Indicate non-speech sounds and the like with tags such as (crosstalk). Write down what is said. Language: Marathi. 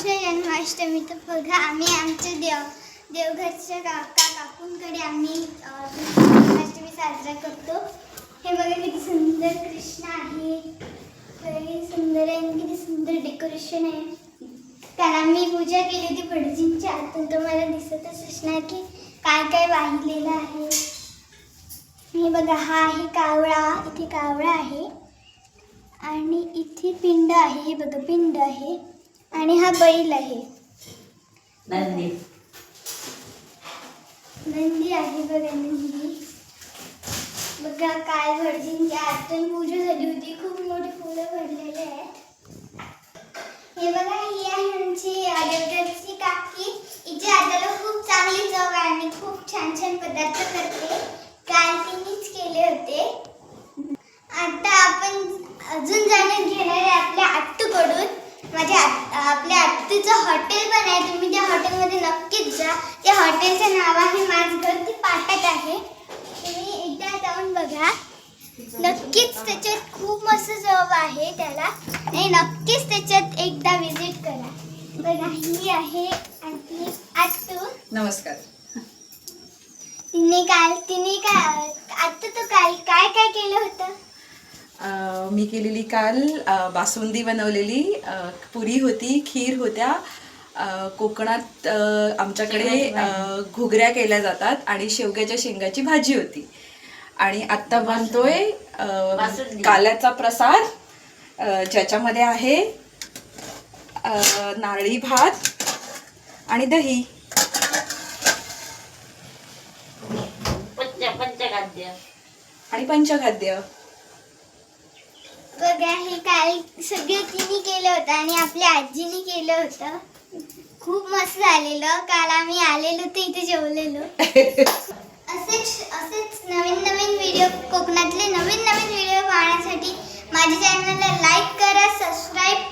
कृष्ण जन्माष्टमी तर बघा आम्ही आमच्या देव देवघरच्या काका काकूंकडे आम्ही जन्माष्टमी साजरा करतो. हे बघा किती सुंदर कृष्ण आहे. किती सुंदर आहे आणि किती सुंदर डेकोरेशन आहे. कारण आम्ही पूजा केली होती भटजींच्या आतून तुम्हाला दिसतच असणार की काय काय वाहिलेलं आहे. हे बघा हा आहे कावळा. इथे कावळा आहे. आणि इथे पिंड आहे. हे बघा पिंड आहे. आणि हा बैल आहे. नंदी. नंदी आहे बघा नंदी. बघा काल भटजींच्या आतून पूजा झाली होती. खूप मोठी फुलं भरलेले आहेत. हे बघा ही आहे आमची देवघरची काकी. हिच्या हाताला खूप चांगली चव आहे आणि खूप छान छान पदार्थ करते काल तिनेच केले होते आता आपण अजून जाणून घेणार आहे आपल्या आत्तूकडून माझ्या आत- आपल्या आत्तूचं हॉटेल पण आहे. तुम्ही त्या हॉटेलमध्ये नक्कीच जा. त्या हॉटेलचं नाव आहे माझघर ती पाटात आहे. तुम्ही एकदा जाऊन बघा. नक्कीच त्याच्यात खूप मस्त चव आहे त्याला. आणि नक्कीच त्याच्यात एकदा विजिट करा. बघा ही आहे आपली आत्तू. नमस्कार. तिने काल तिने काय आत्तू तो काल काय काय केलं मी केलेली काल बासुंदी बनवलेली पुरी होती खीर होत्या कोकणात आमच्याकडे घुगऱ्या केल्या जातात आणि शेवग्याच्या शेंगाची भाजी होती. आणि आत्ता बनतोय. काल्याचा प्रसाद ज्याच्यामध्ये आहे नारळी भात आणि दही. आणि पंचखाद्य. बघा हे काल सगळं तिने केलं होतं आणि आपल्या आजीने केलं होतं. खूप मस्त झालेलं. काल आम्ही आलेलो तर इथे जेवलेलो. (laughs) असेच असेच नवीन नवीन व्हिडिओ कोकणातले नवीन नवीन व्हिडिओ पाहण्यासाठी माझ्या चॅनलला लाईक करा सबस्क्राईब